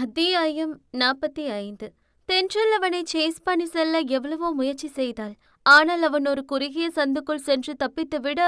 அத்தியாயம் நாற்பத்தி ஐந்து தென்றல் அவனை சேஸ் பண்ணி செல்ல எவ்வளவோ முயற்சி செய்தாள். ஆனால் அவன் ஒரு குறுகிய சந்துக்குள் சென்று தப்பித்துவிட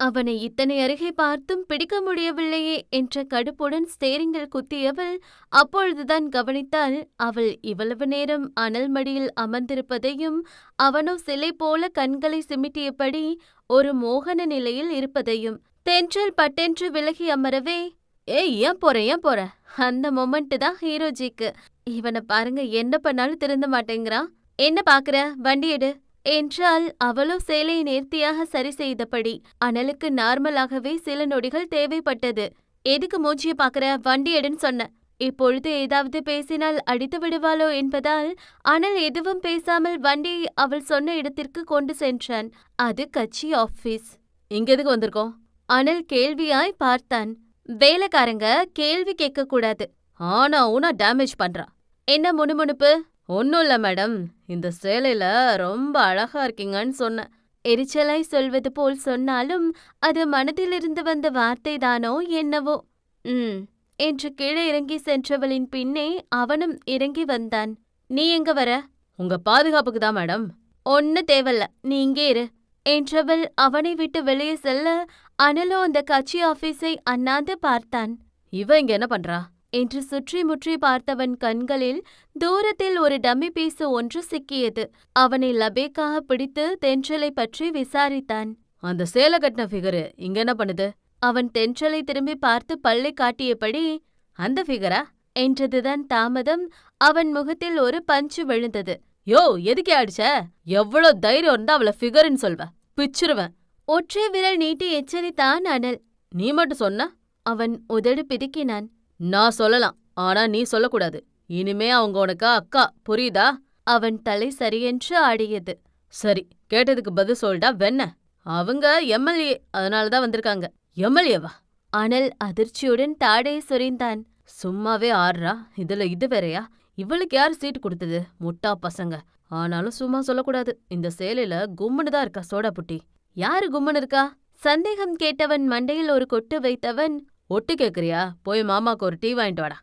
அவனை இத்தனை அருகே பார்த்தும் பிடிக்க முடியவில்லையே என்ற கடுப்புடன் ஸ்டேரிங்கில் குத்தியவள் அப்பொழுதுதான் கவனித்தாள் அவள் இவ்வளவு நேரம் அனல் மடியில் அமர்ந்திருப்பதையும் அவனோ சிலை போல கண்களை சிமிட்டியபடி ஒரு மோகன நிலையில் இருப்பதையும். தென்றல் பட்டென்று விலகி அமரவே ஏய் ஏன் போற ஏன் போற? அந்த மொமெண்ட் தான் ஹீரோஜிக்கு இவனை பாருங்க என்ன பண்ணாலும் திருந்த மாட்டேங்கிறான். என்ன பாக்குற? வண்டி எடு. என்றால் அவளோ சேலையை நேர்த்தியாக சரி செய்தபடி அனலுக்கு நார்மலாகவே சில நொடிகள் தேவைப்பட்டது. எதுக்கு மூச்சிய பாக்குற? வண்டி எடுன்னு சொன்ன. இப்பொழுது ஏதாவது பேசினால் அடித்து விடுவாளோ என்பதால் அனல் எதுவும் பேசாமல் வண்டியை அவள் சொன்ன இடத்திற்கு கொண்டு சென்றான். அது கட்சி ஆபீஸ் இங்க எதுக்கு வந்திருக்கோம்? அனல் கேள்வியாய் பார்த்தான். வேலைக்காரங்க கேள்வி கேட்க கூடாது. ஆனா ஊனா டேமேஜ் பண்றான் என்ன முணுமுணுப்பு? ஒன்னும் இல்ல மேடம் இந்த சேலையில ரொம்ப அழகா இருக்கீங்கன்னு சொன்னேன். எரிச்சலாய் சொல்வது போல் சொன்னாலும் அது மனதிலிருந்து வந்த வார்த்தை தானோ என்னவோ. ம் என்று கீழே இறங்கி சென்றவளின் பின்னே அவனும் இறங்கி வந்தான். நீ எங்க வர? உங்க பாதுகாப்புக்கு தான் மேடம் ஒன்னு தேவல்ல நீ இங்கே இரு. என்றவள் அவனை விட்டு வெளியே செல்ல அனலோ அந்த கட்சி ஆபீஸை அண்ணாந்து பார்த்தான். இவ இங்க என்ன பண்றா? என்று சுற்றி முற்றி பார்த்தவன் கண்களில் தூரத்தில் ஒரு டம்மி பீசு ஒன்று சிக்கியது. அவனை லபேக்காக பிடித்து தென்றலை பற்றி விசாரித்தான். அந்த சேலை கட்டின ஃபிகரு இங்க என்ன பண்ணுது? அவன் தென்றலை திரும்பி பார்த்து பல்லை காட்டியபடி அந்த ஃபிகரா என்றதுதான் தாமதம். அவன் முகத்தில் ஒரு பஞ்சு விழுந்தது. யோ எதுக்கே அடிச்ச? எவ்வளோ தைரியம் இருந்தா அவளை ஃபிகர்னு சொல்வ. பிச்சிருவேன் ஒற்றை விரல் நீட்டி எச்சரித்தான் அனல். நீ மட்டும் சொன்ன? அவன் உதடு பிதுக்கினான். நான் சொல்லலாம். ஆனா நீ சொல்லக்கூடாது. இனிமே அவங்க உனக்கு அக்கா. புரியுதா? அவன் தலை சரியென்று ஆடியது. சரி கேட்டதுக்கு பதில் சொல்டா. வெண்ண? அவங்க எம்எல்ஏ. அதனால தான் வந்திருக்காங்க. எம்எல்ஏவா? அனல் அதிர்ச்சியுடன் தாடை சொரிந்தான். சும்மாவே ஆடுறா? இதுல இது வேறயா? இவளுக்கு யார் சீட்டு கொடுத்தது? முட்டா பசங்க. ஆனாலும் சும்மா சொல்லக்கூடாது. இந்த சேலையில கும்முன்னு தான் இருக்கா சோடா புட்டி? யாரு கும்மன் இருக்கா? சந்தேகம் கேட்டவன் மண்டையில் ஒரு கொட்டு வைத்தவன் ஒட்டு கேக்குறியா? போய் மாமாக்கு ஒரு டீ வாங்கிட்டு வாடா.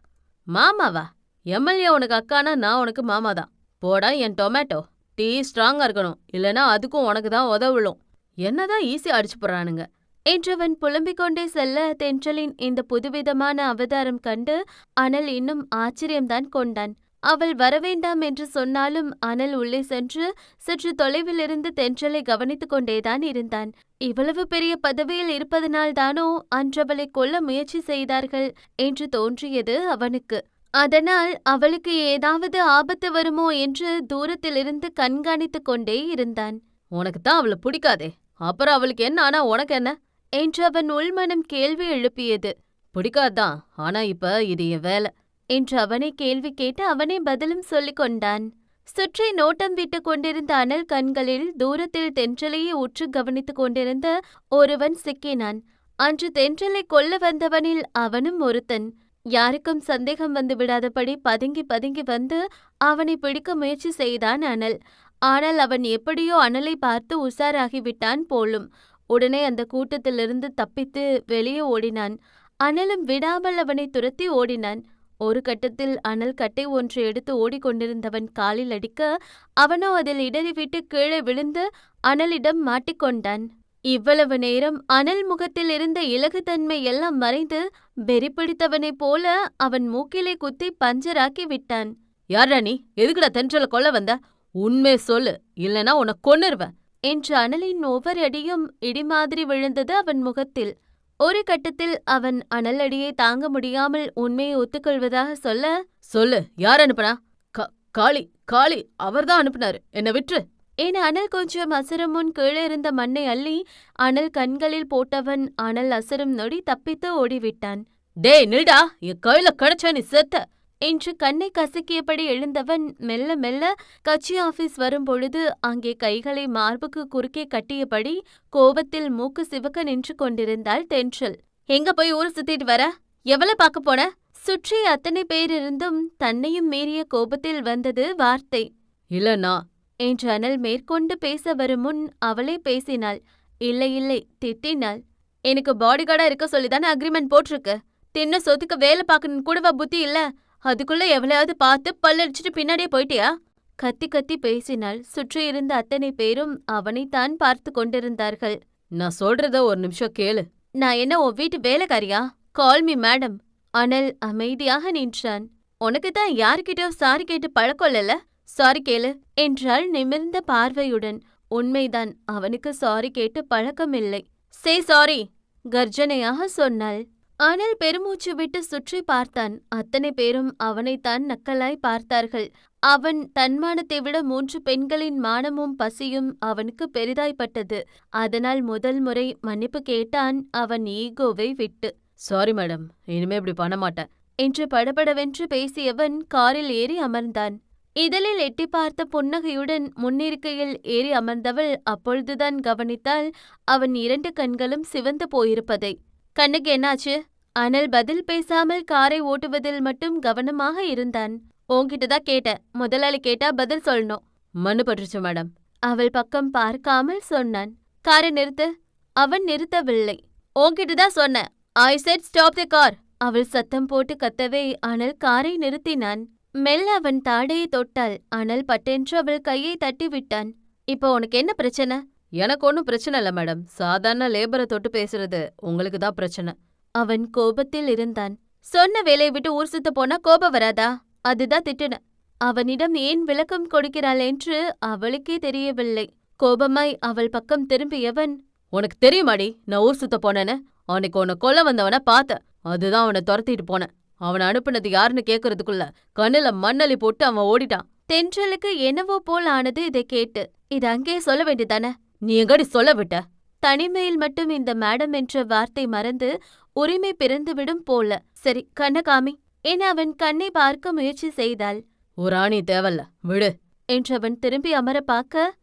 மாமாவா? எம்எல்ஏ உனக்கு அக்கானா? நான் உனக்கு மாமா தான். போடா என் டொமேட்டோ. டீ ஸ்ட்ராங்கா இருக்கணும். இல்லனா அதுக்கும் உனக்கு தான் உதவுளும் என்னதான் ஈஸியா அடிச்சு போறானுங்க என்றவன் புலம்பிக் கொண்டே செல்ல தென்றலின் இந்த புதுவிதமான அவதாரம் கண்டு அனல் இன்னும் ஆச்சரியம்தான் கொண்டான். அவள் வரவேண்டாம் என்று சொன்னாலும் அனல் உள்ளே சென்று சற்று தொலைவில் இருந்து தென்றலை கவனித்துக் கொண்டேதான் இருந்தான். இவ்வளவு பெரிய பதவியில் இருப்பதனால்தானோ அன்றவளை கொல்ல முயற்சி செய்தார்கள் என்று தோன்றியது அவனுக்கு. அதனால் அவளுக்கு ஏதாவது ஆபத்து வருமோ என்று தூரத்திலிருந்து கண்காணித்துக் கொண்டே இருந்தான். உனக்கு தான் அவளை பிடிக்காதே. அப்புறம் அவளுக்கு என்ன? ஆனா உனக்கு என்ன? என்று அவன் உள்மனம் கேள்வி எழுப்பியது. பிடிக்காதான். ஆனா இப்ப இது என் வேலை. என்று அவனை கேள்வி கேட்டு அவனே பதிலும் சொல்லிக் கொண்டான். சுற்றி நோட்டம் விட்டுக் கொண்டிருந்த அனல் கண்களில் தூரத்தில் தென்றலையே உற்று கவனித்துக் கொண்டிருந்த ஒருவன் சிக்கினான். அன்று தென்றலை கொல்ல வந்தவனில் அவனும் ஒருத்தன். யாருக்கும் சந்தேகம் வந்து விடாதபடி பதுங்கி பதுங்கி வந்து அவனை பிடிக்க முயற்சி செய்தான் அனல். ஆனால் அவன் எப்படியோ அனலை பார்த்து உஷாராகிவிட்டான் போலும். உடனே அந்த கூட்டத்திலிருந்து தப்பித்து வெளியே ஓடினான். அனலும் விடாமல் அவனை துரத்தி ஓடினான். ஒரு கட்டத்தில் அனல் கட்டை ஒன்று எடுத்து ஓடிக்கொண்டிருந்தவன் காலில் அடிக்க அவனோ அதில் இடறிவிட்டு கீழே விழுந்து அனலிடம் மாட்டிக்கொண்டான் இவ்வளவு நேரம் அனல் முகத்தில் இருந்த இலகுத்தன்மை எல்லாம் மறைந்து வெறி பிடித்தவனைப் போல அவன் மூக்கிலே குத்தி பஞ்சராக்கி விட்டான். யாரா நீ? எதுக்குடா தென்றல கொல்ல வந்த? உண்மை சொல்லு இல்லனா உன்னை கொன்னுருவேன். என்று அனலின் ஒவ்வொரு அடியும் இடி மாதிரி விழுந்தது அவன் முகத்தில். ஒரு கட்டத்தில் அவன் அனல் அடியை தாங்க முடியாமல் உண்மையை ஒத்துக்கொள்வதாக சொல்ல சொல்லு யார் அனுப்புனா? காளி காளி அவர்தான் அனுப்புனாரு. என்ன விட்டுரு. என் அனல் கொஞ்சம் அசரும் முன் கீழே இருந்த மண்ணை அள்ளி அனல் கண்களில் போட்டவன் அனல் அசரும் நொடி தப்பித்து ஓடிவிட்டான். டேய் நில்டா. என் கையில கிடைச்ச நீ செத்த. என்று கண்ணை கசக்கியபடி எழுந்தவன் மெல்ல மெல்ல கட்சி ஆபீஸ் வரும்பொழுது அங்கே கைகளை மார்புக்கு குறுக்கே கட்டியபடி கோபத்தில் மூக்கு சிவக்க நின்று கொண்டிருந்தாள் தென்றல். எங்க போய் ஊர் சுத்திட்டு வர? எவ்வளவு பார்க்க போன? சுற்றி அத்தனை பேர் இருந்தும் தன்னையும் மீறிய கோபத்தில் வந்தது வார்த்தை. இல்லனா என்று அனல் மேற்கொண்டு பேச வரும் முன் அவளே பேசினாள். இல்லை இல்லை திட்டினாள். எனக்கு பாடிகார்டா இருக்க சொல்லிதானே அக்ரிமெண்ட் போட்டிருக்கு. தின்ன சொத்துக்கு வேலை பார்க்கணும் கூடவா புத்தி இல்ல? அதுக்குள்ள எவளையாவது பார்த்து பல்லடிச்சிட்டு பின்னாடியே போயிட்டியா? கத்தி கத்தி பேசினாள் சுற்றியிருந்த அத்தனை பேரும் அவனைத்தான் பார்த்து கொண்டிருந்தார்கள். நான் சொல்றத ஒரு நிமிஷம் கேளு. நான் என்ன உன் வீட்டு வேலைக்காரியா? கால் மீ மேடம் அனல் அமைதியாக நின்றான். உனக்கு தான் யார்கிட்டயோ சாரி கேட்டு பழக்கம் சாரி கேளு என்றாள் நிமிர்ந்த பார்வையுடன். உண்மைதான் அவனுக்கு சாரி கேட்டு பழக்கமில்லை சே சாரி கர்ஜனையாக சொன்னாள். அனல் பெருமூச்சு விட்டு சுற்றி பார்த்தான். அத்தனை பேரும் அவனைத்தான் நக்கலாய் பார்த்தார்கள். அவன் தன்மானத்தை விட மூன்று பெண்களின் மானமும் பசியும் அவனுக்கு பெரிதாய்ப்பட்டது. அதனால் முதல் முறை மன்னிப்பு கேட்டான் அவன் ஈகோவை விட்டு. சாரி மேடம் இனிமே இப்படி பண்ண மாட்டேன். என்று படபடவென்று பேசியவன் காரில் ஏறி அமர்ந்தான். இதழில் எட்டி பார்த்த புன்னகையுடன் முன்னிருக்கையில் ஏறி அமர்ந்தவள் அப்பொழுதுதான் கவனித்தாள் அவன் இரண்டு கண்களும் சிவந்து போயிருப்பதை. கண்ணுக்கு என்னாச்சு? அனல் பதில் பேசாமல் காரை ஓட்டுவதில் மட்டும் கவனமாக இருந்தான். உன்கிட்ட தான் கேட்டேன். முதலாளி கேட்டா பதில் சொல்லணும். மண்ணு பட்டுருச்சு மேடம். அவள் பக்கம் பார்க்காமல் சொன்னான். காரை நிறுத்து. அவன் நிறுத்தவில்லை. உன்கிட்ட தான் சொன்னேன். I said stop the car அவள் சத்தம் போட்டு கத்தவே அனல் காரை நிறுத்தினான். மெல்ல அவன் தாடையை தொட்டாள் அனல் பட்டென்று அவள் கையை தட்டி விட்டான் இப்போ உனக்கு என்ன பிரச்சனை? எனக்கு ஒன்றும் பிரச்சனை இல்லை மேடம். சாதாரண லேபரை தொட்டு பேசுறது உங்களுக்கு தான் பிரச்சனை. அவன் கோபத்தில் இருந்தான். சொன்ன வேலையை விட்டு ஊர் சுத்த போனா கோபம் வராதா? அதுதான் திட்டுன. அவனிடம் ஏன் விளக்கம் கொடுக்கிறாள் என்று அவளுக்கே தெரியவில்லை. கோபமாய் அவள் பக்கம் திரும்பியவன் உனக்கு தெரியுமாடி நான் ஊர் சுத்த போனேன்னு? அன்னைக்கு உன்னை கொல்ல வந்தவன பார்த்தேன் அதுதான் அவனை துரத்திட்டு போனேன். அவனை அனுப்புனது யாருன்னு கேக்குறதுக்குள்ள கண்ணுல மண்ணலி போட்டு அவன் ஓடிட்டான். தென்றலுக்கு என்னவோ போல் ஆனது இதை கேட்டு. இது அங்கேயே சொல்ல வேண்டியதானே நீ எங்கடி சொல்ல விட்ட? தனிமையில் மட்டும் இந்த மேடம் என்ற வார்த்தை மறந்து உரிமை பிறந்துவிடும் போல. சரி கண்ணகாமி என அவன் கண்ணை பார்க்க முயற்சி செய்தாள். ஒரு ஆணி தேவல்ல விடு. என்றவன் திரும்பி அமர பார்க்க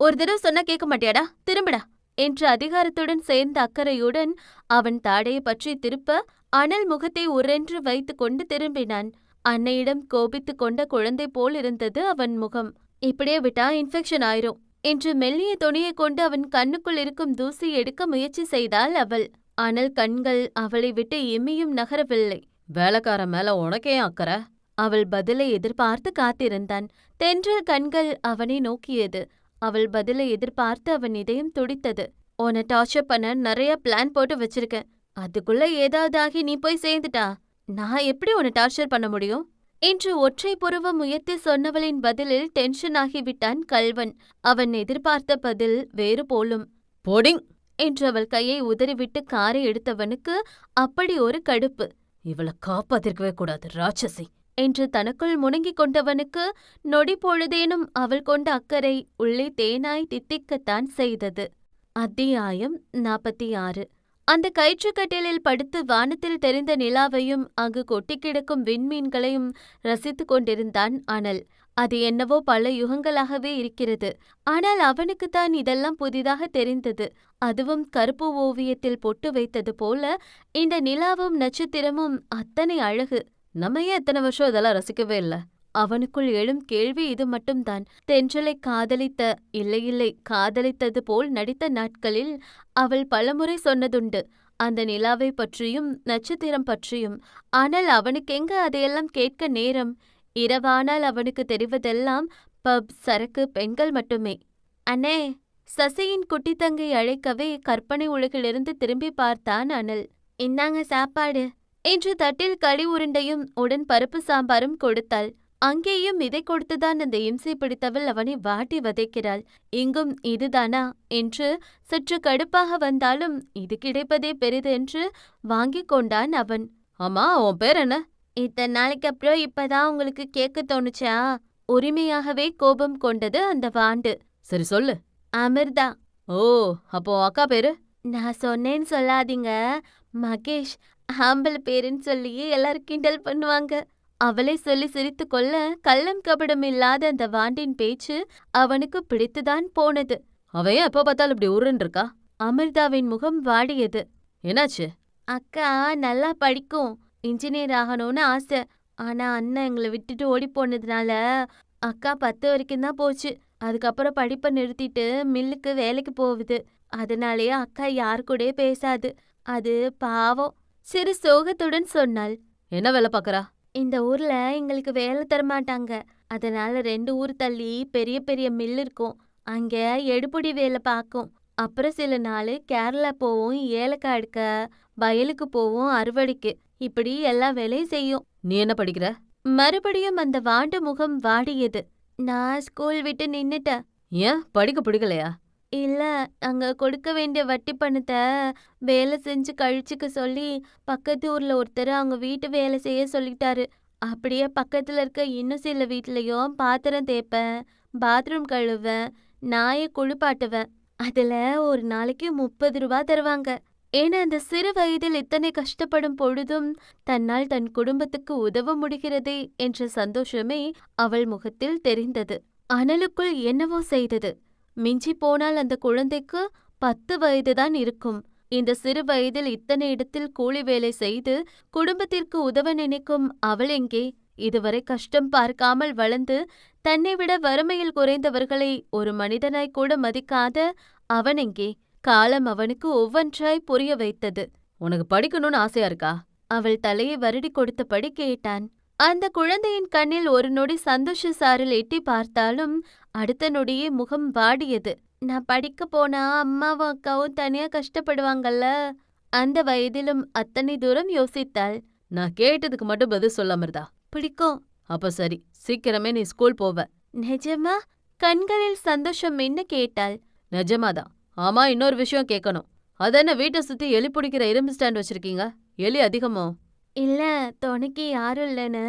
ஒரு தடவை சொன்னா கேட்க மாட்டியாடா? திரும்புடா என்று அதிகாரத்துடன் சேர்ந்த அக்கறையுடன் அவன் தாடையை பற்றி திருப்ப அனல் முகத்தை உரென்று வைத்துக் கொண்டு திரும்பினான். அன்னையிடம் கோபித்துக் கொண்ட குழந்தை போல் இருந்தது அவன் முகம். இப்படியே விட்டா இன்ஃபெக்ஷன் ஆயிரும். என்று மெல்லிய துணியைக் கொண்டு அவன் கண்ணுக்குள் இருக்கும் தூசி எடுக்க முயற்சி செய்தாள் அவள். அனல் கண்கள் அவளை விட்டு இம்மியும் நகரவில்லை. வேலைக்கார மேல உனக்கே அக்கறை? அவள் பதிலை எதிர்பார்த்து காத்திருந்தான். தென்றல் கண்கள் அவனை நோக்கியது. அவள் பதிலை எதிர்பார்த்து அவன் இதயம் துடித்தது. உன்னை டார்ச்சர் பண்ண நிறைய பிளான் போட்டு வச்சிருக்கேன். அதுக்குள்ள ஏதாவது ஆகி நீ போய் சேர்ந்துட்டா? நான் எப்படி உன்னை டார்ச்சர் பண்ண முடியும்? என்று ஒற்றை புருவம் உயர்த்தி சொன்னவளின் பதிலில் டென்ஷன் ஆகிவிட்டான் கல்வன். அவன் எதிர்பார்த்த பதில் வேறு போலும். போடிங்! என்று அவள் கையை உதறிவிட்டு காரை எடுத்தவனுக்கு அப்படி ஒரு கடுப்பு. இவளை காப்பாத்திருக்கவே கூடாது ராட்சசி! என்று தனக்குள் முணங்கிக் கொண்டவனுக்கு நொடி பொழுதேனும் அவள் கொண்ட அக்கறை உள்ளே தேனாய் தித்திக்கத்தான் செய்தது. அத்தியாயம் நாற்பத்தி ஆறு. அந்த கயிற்றுக்கட்டிலில் படுத்து வானத்தில் தெரிந்த நிலாவையும் அங்கு கொட்டிக் கிடக்கும் விண்மீன்களையும் ரசித்துக் கொண்டிருந்தான் அனல். அது என்னவோ பல யுகங்களாகவே இருக்கிறது. ஆனால் அவனுக்குத்தான் இதெல்லாம் புதிதாக தெரிந்தது. அதுவும் கருப்பு ஓவியத்தில் பொட்டு வைத்தது போல இந்த நிலாவும் நட்சத்திரமும் அத்தனை அழகு. நம்ம ஏன் எத்தனை வருஷம் இதெல்லாம் ரசிக்கவே இல்ல? அவனுக்குள் எழும் கேள்வி இது மட்டும்தான். தென்றலை காதலித்த இல்லை இல்லை காதலித்தது போல் நடித்த நாட்களில் அவள் பலமுறை சொன்னதுண்டு. அந்த நிலாவை பற்றியும் நட்சத்திரம் பற்றியும். ஆனால் அவனுக்கெங்க அதையெல்லாம் கேட்க நேரம்? இரவானால் அவனுக்கு தெரிவதெல்லாம் பப் சரக்கு பெண்கள் மட்டுமே. அண்ணே சசியின் குட்டி தங்கை அழைக்கவே கற்பனை உலகிலிருந்து திரும்பி பார்த்தான் அனல். இந்தாங்க சாப்பாடு. என்று தட்டில் களி உருண்டையும் உடன் பருப்பு சாம்பாரும் கொடுத்தாள். அங்கேயும் இதை கொடுத்துதான் அந்த இம்சை பிடித்தவள் அவனை வாட்டி வதைக்கிறாள். இங்கும் இதுதானா? என்று சற்று கடுப்பாக வந்தாலும் இது கிடைப்பதே பெரிது என்று வாங்கிக் கொண்டான் அவன். ஆமா உன் பேர் என்ன? இத்தனை நாளைக்கு அப்புறம் இப்பதான் உங்களுக்கு கேட்க தோணுச்சா? உரிமையாகவே கோபம் கொண்டது அந்த வாண்டு. சரி சொல்லு. அமிர்தா. ஓ அப்போ அக்கா பேரு? நான் சொன்னேன்னு சொல்லாதீங்க. மகேஷ் ஆம்பளை பேருன்னு சொல்லியே எல்லாரும் கிண்டல் பண்ணுவாங்க. அவளை சொல்லி சிரித்து கொள்ள கள்ளம் கபடம் இல்லாத அந்த வாண்டின் பேச்சு அவனுக்கு பிடித்துதான் போனது. அவன் எப்ப பார்த்தாலும் இப்படி உருன்னு இருக்கா? அமிர்தாவின் முகம் வாடியது. என்னாச்சு? அக்கா நல்லா படிக்கும். இன்ஜினியர் ஆகணும்னு ஆசை. ஆனா அண்ணன் எங்களை விட்டுட்டு ஓடி போனதுனால அக்கா பத்து வரைக்கும் தான் போச்சு. அதுக்கப்புறம் படிப்பை நிறுத்திட்டு மில்லுக்கு வேலைக்கு போகுது. அதனாலேயே அக்கா யார் கூடயே பேசாது. அது பாவம். சிறு சோகத்துடன் சொன்னாள். என்ன வேலை பார்க்கறா? இந்த ஊர்ல எங்களுக்கு வேலை தரமாட்டாங்க. அதனால ரெண்டு ஊர் தள்ளி பெரிய பெரிய மில் இருக்கும். அங்க எடுபுடி வேலை பார்க்கும் அப்புறம் சில நாள் கேரளா போவோம் ஏலக்காய் எடுக்க வயலுக்கு போவோம் அறுவடைக்கு. இப்படி எல்லா வேலையும் செய்யும். நீ என்ன படிக்கிற? மறுபடியும் அந்த வாண்டு முகம் வாடியது. நான் ஸ்கூல் விட்டு நின்னுட்டேன். ஏன்? படிக்க பிடிக்கலையா? இல்ல அங்க கொடுக்க வேண்டிய வட்டி பணத்தை வேலை செஞ்சு கழிச்சுக்க சொல்லி பக்கத்து ஊர்ல ஒருத்தர் அவங்க வீட்டு வேலை செய்ய சொல்லிட்டாரு. அப்படியே பக்கத்துல இருக்க இன்னும் சில வீட்லயும் பாத்திரம் தேய்ப்பேன் பாத்ரூம் கழுவேன் நாயை குளிப்பாட்டுவேன். அதுல ஒரு நாளைக்கு முப்பது ரூபா தருவாங்க. ஏன்னா அந்த சிறு வயதில் இத்தனை கஷ்டப்படும் பொழுதும் தன்னால் தன் குடும்பத்துக்கு உதவ முடிகிறதே என்ற சந்தோஷமே அவள் முகத்தில் தெரிந்தது. அனலுக்குள் என்னவோ செய்தது. மிஞ்சி போனால் அந்த குழந்தைக்கு பத்து வயதுதான் இருக்கும். இந்த சிறு வயதில் இத்தனை இடத்தில் கூலி வேலை செய்து குடும்பத்திற்கு உதவ நினைக்கும் அவள் எங்கே? இதுவரை கஷ்டம் பார்க்காமல் வளர்ந்து தன்னை விட வறுமையில் குறைந்தவர்களை ஒரு மனிதனாய் கூட மதிக்காத அவன் எங்கே? காலம் அவனுக்கு ஒவ்வொன்றாய் புரிய வைத்தது. உனக்கு படிக்கணும்னு ஆசையா இருக்கா? அவள் தலையை வருடி கொடுத்தபடி கேட்டான். அந்த குழந்தையின் கண்ணில் ஒரு நொடி சந்தோஷ சாரல் எட்டி பார்த்தாலும் அடுத்த நொடியே முகம் வாடியது. நான் படிக்க போனா அம்மாவும் அக்காவும் தனியா கஷ்டப்படுவாங்கல்ல? அந்த வயதிலும் அத்தனை தூரம் யோசித்தாள். நான் கேட்டதுக்கு மட்டும் பதில் சொல்ல அமிர்தா பிடிக்கும். அப்ப சரி சீக்கிரமே நீ ஸ்கூல் போவ. நிஜமா? கண்களில் சந்தோஷம் என்ன கேட்டாள்? நிஜமாதான். ஆமா இன்னொரு விஷயம் கேட்கணும் அதென்ன வீட்டை சுத்தி எலி பிடிக்கிற இரும்பு ஸ்டாண்ட் வச்சிருக்கீங்க? எலி அதிகமோ? இல்ல துணைக்கு யாரும் இல்லைன்னு.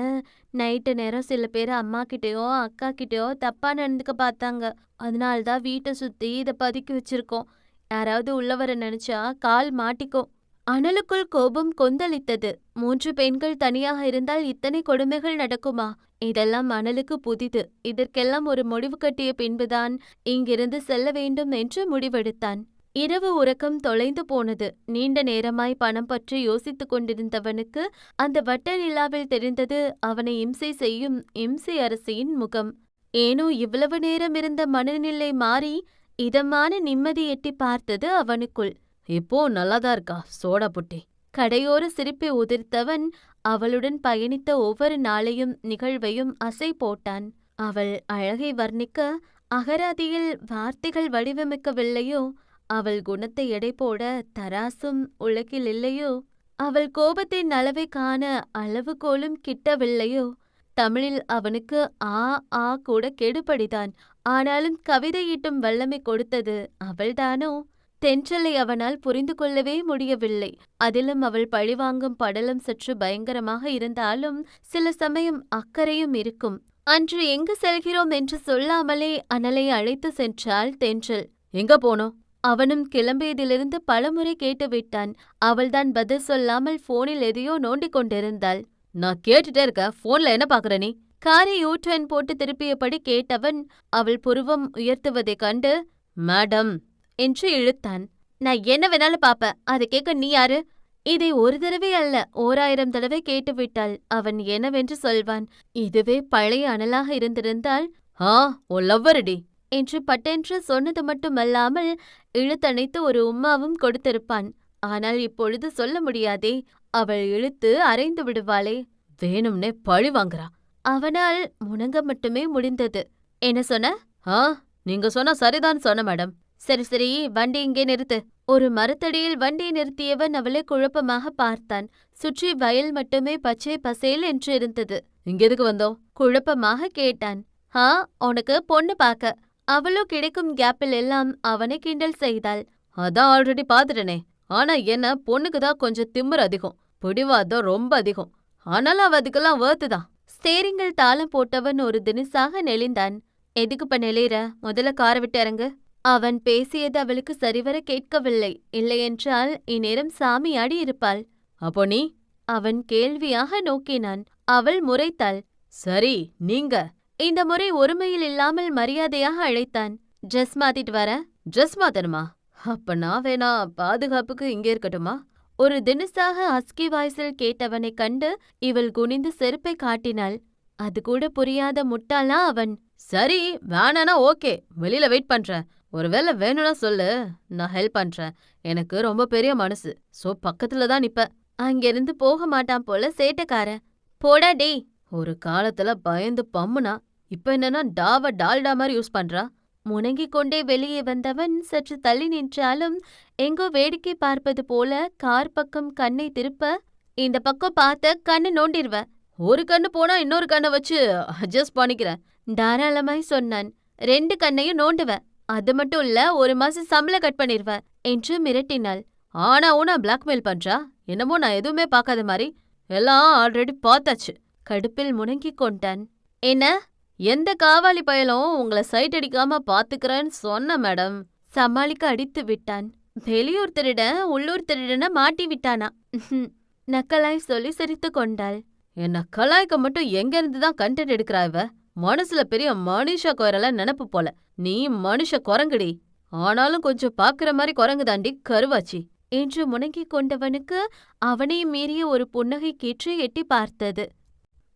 நைட்டு நேரம் சில பேர் அம்மா கிட்டயோ அக்கா கிட்டயோ தப்பா நடந்துக்க பார்த்தாங்க. அதனால தான் வீட்டை சுத்தி இதை பதுக்கி வச்சிருக்கோம். யாராவது உள்ள வர நினைச்சா கால் மாட்டிக்கும். அனலுக்குள் கோபம் கொந்தளித்தது. மூன்று பெண்கள் தனியாக இருந்தால் இத்தனை கொடுமைகள் நடக்குமா? இதெல்லாம் அனலுக்கு புதிது. இதற்கெல்லாம் ஒரு முடிவு கட்டிய பின்புதான் இங்கிருந்து செல்ல வேண்டும் என்று முடிவெடுத்தான். இரவு உறக்கம் தொலைந்து போனது. நீண்ட நேரமாய் பணம் பற்றி யோசித்துக் கொண்டிருந்தவனுக்கு அந்த வட்ட நிலாவில் தெரிந்தது அவனை இம்சை செய்யும் இம்சை அரசியின் முகம். ஏனோ இவ்வளவு நேரம் இருந்த மனநிலை மாறி இதமான நிம்மதி எட்டி பார்த்தது அவனுக்குள். இப்போ நல்லாதான் இருக்கா? சோடா புட்டி. கடையோர சிரிப்பை உதிர்த்தவன் அவளுடன் பயணித்த ஒவ்வொரு நாளையும் நிகழ்வையும் அசை போட்டான். அவள் அழகை வர்ணிக்க அகராதியில் வார்த்தைகள் வடிவமைக்கவில்லையோ அவள் குணத்தை எடை போட தராசும் உலகில் இல்லையோ? அவள் கோபத்தின் அளவை காண அளவுகோலும் கிட்டவில்லையோ? தமிழில் அவனுக்கு ஆ ஆ கூட கெடுபடிதான். ஆனாலும் கவிதையீட்டும் வல்லமை கொடுத்தது அவள்தானோ? தென்றலை அவனால் புரிந்து கொள்ளவே முடியவில்லை. அதிலும் அவள் பழிவாங்கும் படலம் சற்று பயங்கரமாக இருந்தாலும் சில சமயம் அக்கறையும் இருக்கும். அன்று எங்கு செல்கிறோம் என்று சொல்லாமலே அனலை அழைத்து சென்றாள் தென்றல். எங்க போனோம்? அவனும் கிளம்பியதிலிருந்து பலமுறை கேட்டுவிட்டான். அவள்தான் பதில் சொல்லாமல் போனில் எதையோ நோண்டிக் கொண்டிருந்தாள். நான் கேட்டுட்டே இருக்க போன்ல என்ன பாக்குற நீ? காரை யூட்ரன் போட்டு திருப்பியபடி கேட்டவன் அவள் புருவம் உயர்த்துவதைக் கண்டு மேடம் என்று இழுத்தான். நான் என்ன வேணாலும் பாப்ப அதை கேட்க நீ யாரு? இதை ஒரு தடவை அல்ல ஓராயிரம் தடவை கேட்டுவிட்டாள். அவன் என்னவென்று சொல்வான். இதுவே பழைய அனலாக இருந்திருந்தால் ஆ ஓ லவ்வரடி என்று பட்டென்று சொன்னது மட்டுமல்லாமல் இழுத்தணைத்து ஒரு உம்மாவும் கொடுத்திருப்பான். ஆனால் இப்பொழுது சொல்ல முடியாதே அவள் இழுத்து அரைந்து விடுவாளே. வேணும்னே பழி வாங்குறா. அவனால் முணங்க மட்டுமே முடிந்தது. என்ன சொன்ன? ஆ நீங்க சொன்னா சரிதான் சொன்ன மேடம். சரி சரி வண்டி இங்கே நிறுத்து. ஒரு மரத்தடியில் வண்டியை நிறுத்தியவன் அவளை குழப்பமாக பார்த்தான். சுற்றி வயல் மட்டுமே பச்சை பசேல் என்று இருந்தது. இங்க எதுக்கு வந்தோம்? குழப்பமாக கேட்டான். ஆ உனக்கு பொண்ணு பார்க்க. அவளோ கிடைக்கும் கேப்பில் எல்லாம் அவனை கிண்டல் செய்தாள். அதான் ஆல்ரெடி பாத்துட்டனே. ஆனா என்ன பொண்ணுக்கு தான் கொஞ்சம் திமிர் அதிகம். பிடிவாதம் ரொம்ப அதிகம். ஆனாலும் அவ அதுக்கெல்லாம் வேர்த்து தான் ஸ்டேரிங்கில் தாளம் போட்டவன் ஒரு தினுசாக நெளிந்தான். எதுக்குப்ப நெளிற முதல்ல காரை விட்டு இறங்கு. அவன் பேசியது அவளுக்கு சரிவர கேட்கவில்லை. இல்லையென்றால் இந்நேரம் சாமியாடி இருப்பாள். அப்போ நீ? அவன் கேள்வியாக நோக்கினான். அவள் முறைத்தாள். சரி நீங்க. இந்த முறை ஒருமையில் இல்லாமல் மரியாதையாக அழைத்தான். ட்ரெஸ் மாத்திட்டு வர. ட்ரெஸ் மாத்தணுமா? அப்ப நான் வேணா பாதுகாப்புக்கு இங்கே இருக்கட்டுமா? ஒரு தினுசாக அஸ்கி வாய்ஸில் கேட்டவனைக் கண்டு இவள் குனிந்து செருப்பை காட்டினாள். அது கூட புரியாத முட்டாளா அவன்? சரி வேணானா ஓகே. வெளியில வெயிட் பண்றேன். ஒருவேளை வேணும்னா சொல்லு. நான் ஹெல்ப் பண்றேன். எனக்கு ரொம்ப பெரிய மனசு. சோ பக்கத்துல தான் நிப்ப. அங்கிருந்து போக மாட்டான் போல சேட்டக்காரன். போடா டேய். ஒரு காலத்துல பயந்து பம்முனா இப்ப என்னன்னா டாவ டால்டா மாதிரி யூஸ் பண்றா. முணங்கிக் கொண்டே வெளியே வந்தவன் சற்று தள்ளி நின்றாலும் எங்கோ வேடிக்கை பார்ப்பது போல கார் பக்கம் கண்ணை திருப்ப இந்த பக்கம் பார்த்த கண்ணு நோண்டிருவ. ஒரு கண்ணு போனா இன்னொரு கண்ணை வச்சு அட்ஜஸ்ட் பண்ணிக்கிறேன். தாராளமாய் சொன்னான். ரெண்டு கண்ணையும் நோண்டுவ. அது மட்டும் இல்ல ஒரு மாசம் சம்பளம் கட் பண்ணிருவ என்று மிரட்டினாள். ஆனா ஊனா பிளாக்மெயில் பண்றா? என்னமோ நான் எதுவுமே பார்க்காத மாதிரி. எல்லாம் ஆல்ரெடி பார்த்தாச்சு. கடுப்பில் முணங்கிக் கொண்டான். என்ன? எந்த காவாலி பயலும் உங்களை சைட் அடிக்காம பாத்துக்கிறேன்னு சொன்ன மேடம். சமாளிக்க அடித்து விட்டான். வெளியூர் திருடன் உள்ளூர் திருடன மாட்டி விட்டானா? நக்கலாய் சொல்லி சிரித்து கொண்டாள். என் நக்கலாய்க்க மட்டும் எங்க இருந்து தான் கண்டென்ட் எடுக்கிறா இவ? மனசுல பெரிய மனுஷ குரல நினப்பு போல. நீ மனுஷ குரங்குடி. ஆனாலும் கொஞ்சம் பாக்குற மாதிரி குரங்கு தாண்டி கருவாச்சி. என்று முணங்கிக் கொண்டவனுக்கு அவனையும் மீறிய ஒரு புன்னகை கீற்று எட்டி பார்த்தது.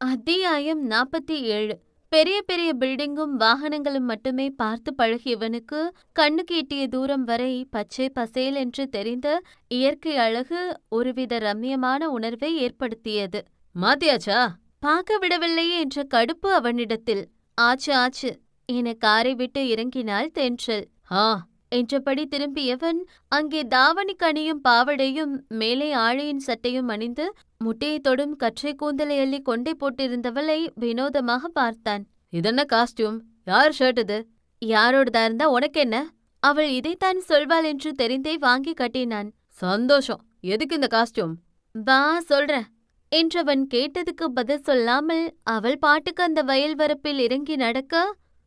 அத்தியாயம் நாற்பத்தி ஏழு. பெரிய பெரிய பில்டிங்கும் வாகனங்களும் மட்டுமே பார்த்து பழகியவனுக்கு கண்ணுக்கு எட்டிய தூரம் வரை பச்சை பசேல் என்று தெரிந்த இயற்கை அழகு ஒருவித ரம்மியமான உணர்வை ஏற்படுத்தியது. மாத்தியாச்சா? பார்க்க விடவில்லையே என்ற கடுப்பு அவனிடத்தில். ஆச்சு ஆச்சு. என காரை விட்டு இறங்கினாள் தென்றல். ஆ என்றபடி திரும்பியவன் அங்கே தாவணி கனியும் பாவடையும் மேலே ஆழையின் சட்டையும் அணிந்து முட்டையை தொடும் கற்றை கூந்தலை அள்ளி கொண்டை போட்டிருந்தவளை வினோதமாக பார்த்தான். இதென்ன காஸ்டியூம் யார் ஷர்ட் இது? யாரோடதா இருந்தா உனக்கென்ன? அவள் இதைத்தான் சொல்வாள் என்று தெரிந்தே வாங்கி கட்டினான். சந்தோஷம். எதுக்கு இந்த காஸ்டியூம் வா சொல்றேன். என்றவன் கேட்டதுக்கு பதில் சொல்லாமல் அவள் பாட்டுக்கு அந்த வயல் வரப்பில் இறங்கி நடக்க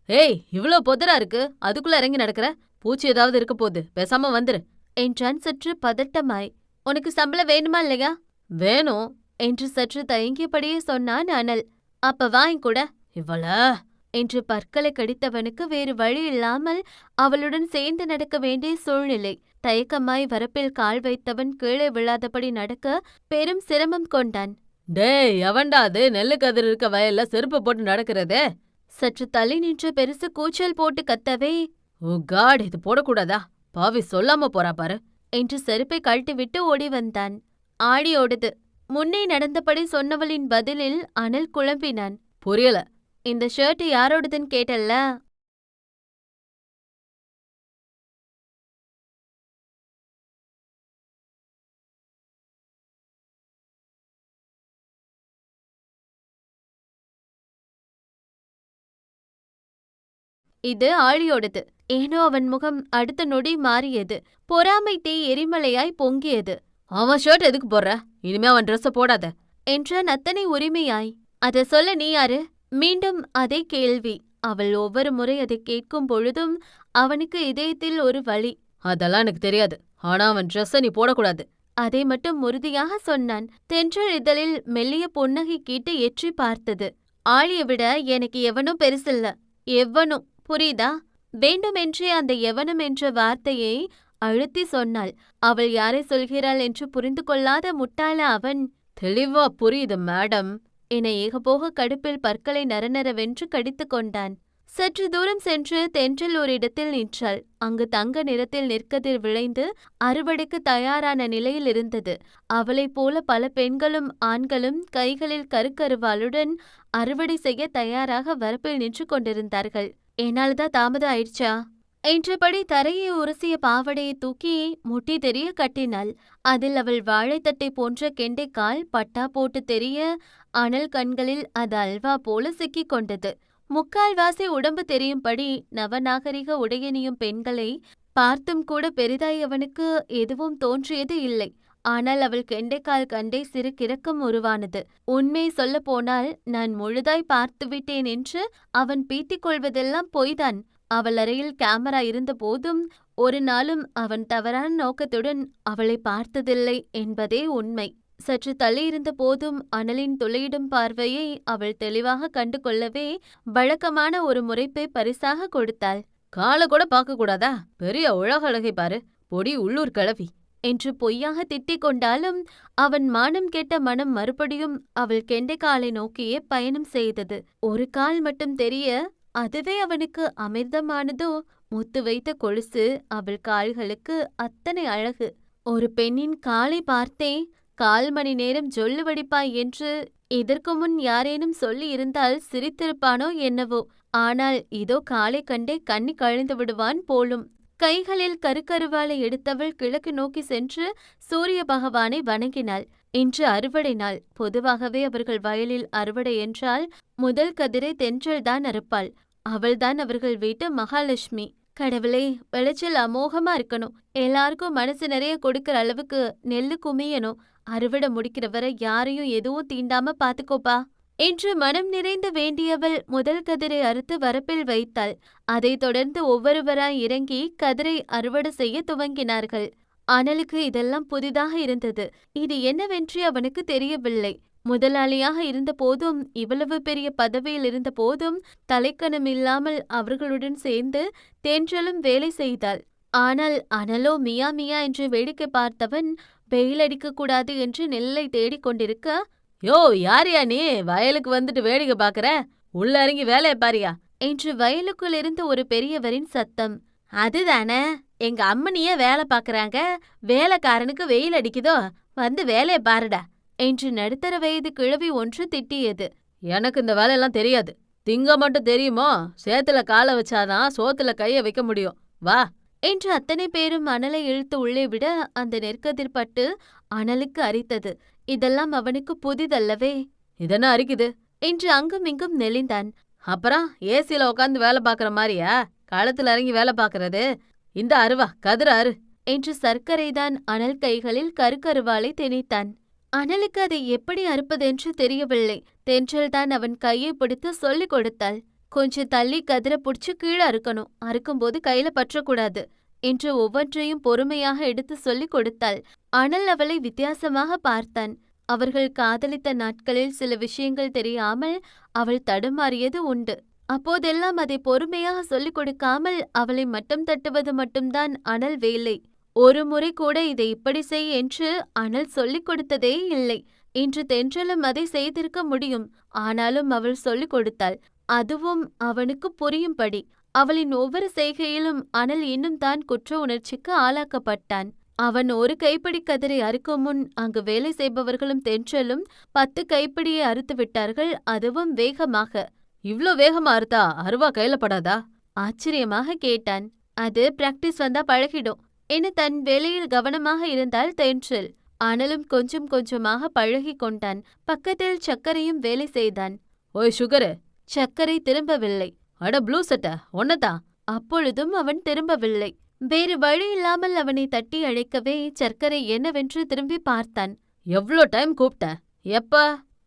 ஏய் இவ்ளோ பொதரா இருக்கு. அதுக்குள்ள இறங்கி நடக்கிற? பூச்சி ஏதாவது இருக்க போகுது. பேசாம வந்துரு. என்றான் சற்று பதட்டமாய். உனக்கு சம்பளம் வேணுமா இல்லையா? வேணும் என்று சற்று தயங்கியபடியே சொன்னான் அனல். அப்ப வாங்கிக்கூட இவள என்று பற்களை கடித்தவனுக்கு வேறு வழி இல்லாமல் அவளுடன் சேர்ந்து நடக்க வேண்டிய சூழ்நிலை. தயக்கமாய் வரப்பில் கால் வைத்தவன் கீழே விழாதபடி நடக்க பெரும் சிரமம் கொண்டான். டேய் எவன்டா அது. நெல்லு கதிர் இருக்க வயல்ல செருப்பு போட்டு நடக்கிறதே. சற்று தள்ளி நின்று பெருசு கூச்சல் போட்டு கத்தவே ஓ காட் இது போடக்கூடாதா? பாவி சொல்லாம போறா பாரு. என்று செருப்பை கழட்டிவிட்டு ஓடி வந்தான். ஆடி ஓடுது. முன்னே நடந்தபடி சொன்னவளின் பதிலில் அனல் குழம்பினான். புரியல. இந்த ஷர்ட் யாரோடதுன்னு கேட்டல்ல? இது ஆழியோடது. ஏனோ அவன் முகம் அடுத்த நொடி மாறியது. பொறாமை தீ எரிமலையாய் பொங்கியது. அவன் ஷர்ட் எதுக்கு போடுற? இனிமே அவன் ட்ரெஸ்ஸ போடாத. என்றான் அத்தனை உரிமையாய். அத சொல்ல நீ யாரு? மீண்டும் அதே கேள்வி. அவள் ஒவ்வொரு முறை அதை கேட்கும் பொழுதும் அவனுக்கு இதயத்தில் ஒரு வழி அதெல்லாம் எனக்கு தெரியாது. ஆனா அவன் ட்ரெஸ்ஸ நீ போடக்கூடாது. அதை மட்டும் உறுதியாக சொன்னான். தென்றல் இதழில் மெல்லிய புன்னகை கீட்டு எற்றி பார்த்தது. ஆழியை விட எனக்கு எவனும் பெருசில்ல. எவனும். புரியுதா? வேண்டுமென்றே அந்த எவனும் என்ற வார்த்தையை அழுத்தி சொன்னாள். அவள் யாரை சொல்கிறாள் என்று புரிந்து கொள்ளாத முட்டாள அவன் தெளிவா புரியுது மேடம் என ஏகபோக கடுப்பில் பற்களை நரநரவென்று கடித்துக் கொண்டான். சற்று தூரம் சென்று தென்றல் ஒரு இடத்தில் நின்றாள். அங்கு தங்க நிறத்தில் நெற்கதிர் விளைந்து அறுவடைக்கு தயாரான நிலையில் இருந்தது. அவளைப் போல பல பெண்களும் ஆண்களும் கைகளில் கருக்கருவாளுடன் அறுவடை செய்ய தயாராக வரப்பில் நின்று கொண்டிருந்தார்கள். என்னால்தான் தாமதம் ஆயிடுச்சா? என்றபடி தரையை உரசிய பாவடையை தூக்கி முட்டி தெரிய கட்டினாள். அதில் அவள் வாழைத்தட்டை போன்ற கெண்டைக்கால் பட்டா போட்டு தெரிய அனல் கண்களில் அது அல்வா போல சிக்கிக் கொண்டது. முக்கால்வாசி உடம்பு தெரியும்படி நவநாகரிக உடையணியும் பெண்களை பார்த்தும் கூட பெரிதாய் அவனுக்கு எதுவும் தோன்றியது இல்லை. ஆனால் அவள் கெண்டைக்கால் கண்டே சிறு கிறக்கம் உருவானது. உண்மை சொல்ல போனால் நான் முழுதாய் பார்த்துவிட்டேன் என்று அவன் பீத்திக் கொள்வதெல்லாம் பொய்தான். அவள் அறையில் கேமரா இருந்த போதும் ஒரு நாளும் அவன் தவறான நோக்கத்துடன் அவளை பார்த்ததில்லை என்பதே உண்மை. சற்று தள்ளியிருந்த போதும் அனலின் துளையிடும் பார்வையை அவள் தெளிவாக கண்டு கொள்ளவே வழக்கமான ஒரு முறைப்பை பரிசாக கொடுத்தாள். காலை கூட பார்க்க கூடாதா பெரிய உலகழகை பாரு. பொடி உள்ளூர் கிழவி. என்று பொய்யாக திட்டிக் கொண்டாலும் அவன் மானம் கெட்ட மனம் மறுபடியும் அவள் கெண்டைக்காலை நோக்கியே பயணம் செய்தது. ஒரு கால் மட்டும் தெரிய அதுவே அவனுக்கு அமிர்தமானதோ முத்து வைத்த கொலுசு அவள் கால்களுக்கு அத்தனை அழகு. ஒரு பெண்ணின் காலை பார்த்தே கால் மணி நேரம் ஜொல்லு வடிப்பாய் என்று இதற்கு முன் யாரேனும் சொல்லி இருந்தால் சிரித்திருப்பானோ என்னவோ. ஆனால் இதோ காலை கண்டே கண்ணி கழிந்து விடுவான் போலும். கைகளில் கருக்கருவாலை எடுத்தவள் கிழக்கு நோக்கி சென்று சூரிய பகவானை வணங்கினாள். இன்று அறுவடை நாள். பொதுவாகவே அவர்கள் வயலில் அறுவடை என்றால் முதல் கதிரை தென்றல்தான் அறுப்பாள். அவள்தான் அவர்கள் வீட்டு மகாலட்சுமி. கடவுளே விளைச்சல் அமோகமா இருக்கணும். எல்லாருக்கும் மனசு நிறைய கொடுக்கற அளவுக்கு நெல்லு குமியணும். அறுவடை முடிக்கிற வரை யாரையும் எதுவும் தீண்டாம பாத்துக்கோப்பா. என்று மனம் நிறைந்து வேண்டியவள் முதல் கதிரை அறுத்து வரப்பில் வைத்தாள். அதைத் தொடர்ந்து ஒவ்வொருவராய் இறங்கி கதிரை அறுவடை செய்ய துவங்கினார்கள். அனலுக்கு இதெல்லாம் புதிதாக இருந்தது. இது என்னவென்று அவனுக்கு தெரியவில்லை. முதலாளியாக இருந்த போதும் இவ்வளவு பெரிய பதவியில் இருந்த போதும் தலைக்கணம் இல்லாமல் அவர்களுடன் சேர்ந்து தென்றலும் வேலை செய்தாள். ஆனால் அனலோ மியா மியா என்று வேடிக்கை பார்த்தவன் வெயில் கூடாது என்று நெல்லை தேடிக் கொண்டிருக்க யோ யாரியா நீ? வயலுக்கு வந்துட்டு வேடிக்கை பாக்குற? உள்ள இறங்கி வேலையை பாரியா. என்று வயலுக்குள் இருந்து ஒரு பெரியவரின் சத்தம். அதுதானே? எங்க அம்மனியே வேலை பாக்குறாங்க? வேலைக்காரனுக்கு வெயில் அடிக்குதோ? வந்து வேலையை பாருடா என்று நடுத்தர வயது கிழவி ஒன்று திட்டியது. எனக்கு இந்த வேலையெல்லாம் தெரியாது. திங்க மட்டும் தெரியுமோ? சேத்துல காலை வச்சாதான் சோத்துல கைய வைக்க முடியும். வா. என்று அத்தனை பேரும் அனலை இழுத்து உள்ளே விட அந்த நெற்கதிர் பட்டு அனலுக்கு அரித்தது. இதெல்லாம் அவனுக்கு புதிதல்லவே. இதென்ன அரிக்குது? என்று அங்கும் இங்கும் நெளிந்தான். அப்புறம் ஏசில உட்காந்து வேலை பாக்குற மாதிரியா களத்துல இறங்கி வேலை பாக்குறது இந்த அருவா கதிர அரு. என்று சர்க்கரைதான் அனல் கைகளில் கருக்கருவாலை திணித்தான். அனலுக்கு அதை எப்படி அறுப்பதென்று தெரியவில்லை. தென்றல்தான் அவன் கையை பிடித்து சொல்லிக் கொடுத்தாள். கொஞ்சம் தள்ளி கதிரை புடிச்சு கீழே அறுக்கணும். அறுக்கும்போது கையில பற்றக்கூடாது. என்று ஒவ்வொன்றையும் பொறுமையாக எடுத்து சொல்லிக் கொடுத்தாள். அனல் அவளை வித்தியாசமாக பார்த்தான். அவர்கள் காதலித்த நாட்களில் சில விஷயங்கள் தெரியாமல் அவள் தடுமாறியது உண்டு. அப்போதெல்லாம் அதை பொறுமையாக சொல்லிக் கொடுக்காமல் அவளை மட்டம் தட்டுவது மட்டும்தான் அனல் வேலை. ஒரு முறை கூட இதை இப்படி செய் என்று அனல் சொல்லிக் கொடுத்ததே இல்லை. இன்று தென்றலும் அதை செய்திருக்க முடியும். ஆனாலும் அவள் சொல்லிக் கொடுத்தாள். அதுவும் அவனுக்கு புரியும்படி. அவளின் ஒவ்வொரு செய்கையிலும் அனல் இன்னும் தான் குற்ற உணர்ச்சிக்கு ஆளாக்கப்பட்டான். அவன் ஒரு கைப்பிடி கதிரை அறுக்கும் முன் அங்கு வேலை செய்பவர்களும் தென்றலும் பத்து கைப்பிடியை அறுத்து விட்டார்கள் அதுவும் வேகமாக. இவ்ளோ வேகமா அறுத்தா? அருவா கையில படாதா? ஆச்சரியமாக கேட்டான். அது பிராக்டிஸ் வந்தா பழகிடும். என தன் வேலையில் கவனமாக இருந்தால் தென்றல். அனலும் கொஞ்சம் கொஞ்சமாக பழகி கொண்டான். பக்கத்தில் சக்கரையும் வேலை செய்தான். ஓய் சுகரு. சக்கரை திரும்பவில்லை. அட ப்ளூ சட்டை ஒன்னதான் அப்பொழுதும் அவன் திரும்பவில்லை. வேறு வழி இல்லாமல் அவனை தட்டி அழைக்கவே சர்க்கரை என்னவென்று திரும்பி பார்த்தான். எவ்ளோ டைம் கூப்பிட்டேன் எப்ப?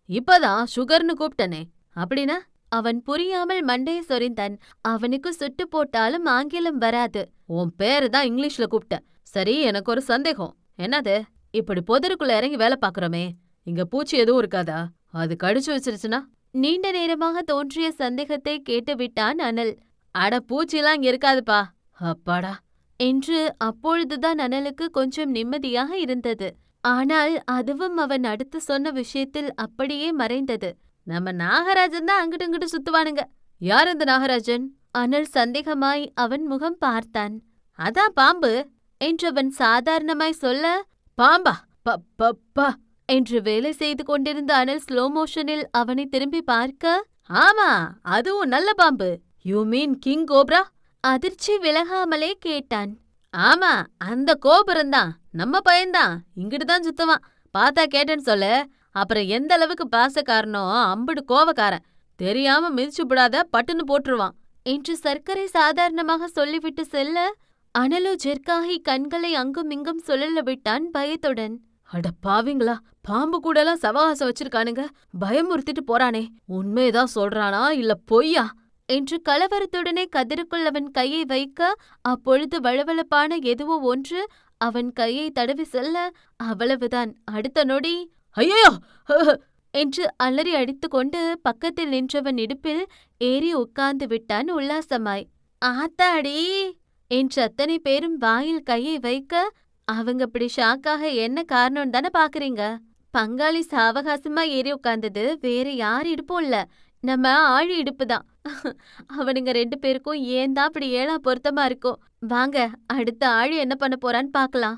இப்பதான் சுகர்னு கூப்பிட்டனே அப்படின்னா? அவன் புரியாமல் மண்டையை சொரிந்தான். அவனுக்கு சுட்டு போட்டாலும் ஆங்கிலம் வராது. உன் பேரு தான் இங்கிலீஷ்ல கூப்பிட்ட சரி எனக்கு ஒரு சந்தேகம். என்னது? இப்படி பொதருக்குள்ள இறங்கி வேலை பாக்குறோமே இங்க பூச்சி எதுவும் இருக்காதா? அது கடிச்சு வச்சிருச்சுன்னா? நீண்ட நேரமாக தோன்றிய சந்தேகத்தை கேட்டுவிட்டான் அனல். அட பூச்சிலாம் இங்க இருக்காதுப்பா. அப்பாடா. என்று அப்பொழுதுதான் அனலுக்கு கொஞ்சம் நிம்மதியாக இருந்தது. ஆனால் அதுவும் அவன் அடுத்து சொன்ன விஷயத்தில் அப்படியே மறைந்தது. நம்ம நாகராஜன் தான் அங்கிட்டு இங்கிட்டு சுத்துவானுங்க. யார் அந்த நாகராஜன்? அனல் சந்தேகமாய் அவன் முகம் பார்த்தான். அதான் பாம்பு. என்றவன் சாதாரணமாய் சொல்ல பாம்பா பப்பப்பா என்று வேலை செய்து கொண்டிருந்த அனல் ஸ்லோ மோஷனில் அவனை திரும்பி பார்க்க ஆமா அதுவும் நல்ல பாம்பு. யூ மீன் கிங் கோப்ரா அதிர்ச்சி விலகாமலே கேட்டான். ஆமா அந்த கோபுரம் தான். நம்ம பையன்தான். இங்கிட்டு தான் சுத்துவான். பார்த்தா கேட்டேன்னு சொல்ல. அப்புறம் எந்த அளவுக்கு பாசக்காரனோ அம்புடு கோவக்காரன். தெரியாம மிதிச்சு விடாத பட்டுன்னு போட்டுருவான். என்று சர்க்கரை சாதாரணமாக சொல்லிவிட்டு செல்ல அனலோ ஜெர்காஹி கண்களை அங்கும் இங்கும் சுழல விட்டான் பயத்துடன். அட பாவிங்களா பாம்பு கூட எல்லாம் சவகாசம் வச்சிருக்கானுங்க பயமுறுத்திட்டு போறானே. உண்மையதான் சொல்றானா இல்ல பொய்யா? என்று கலவரத்துடனே கதிருக்குள் அவன் கையை வைக்க அப்பொழுது வளவளப்பான எதுவோ ஒன்று அவன் கையை தடவி செல்ல அவ்வளவுதான் அடுத்த நொடி. ஐயோ என்று அலறி அடித்துக்கொண்டு பக்கத்தில் நின்றவன் இடுப்பில் ஏறி உட்கார்ந்து விட்டான் உல்லாசமாய். ஆத்தாடி! என்று அத்தனை பேரும் வாயில் கையை வைக்க அவங்க இப்படி ஷாக்காக என்ன காரணம் தானே பாக்குறீங்க? பங்காளி சாவகாசமா ஏறி உட்கார்ந்தது வேற யார் இடுப்பும் இல்ல. நம்ம ஆழி இடுப்பு தான். அவனுங்க ரெண்டு பேருக்கும் ஏன் தான் அப்படி ஏழா பொருத்தமா இருக்கும் வாங்க அடுத்த ஆழி என்ன பண்ண போறான்னு பாக்கலாம்.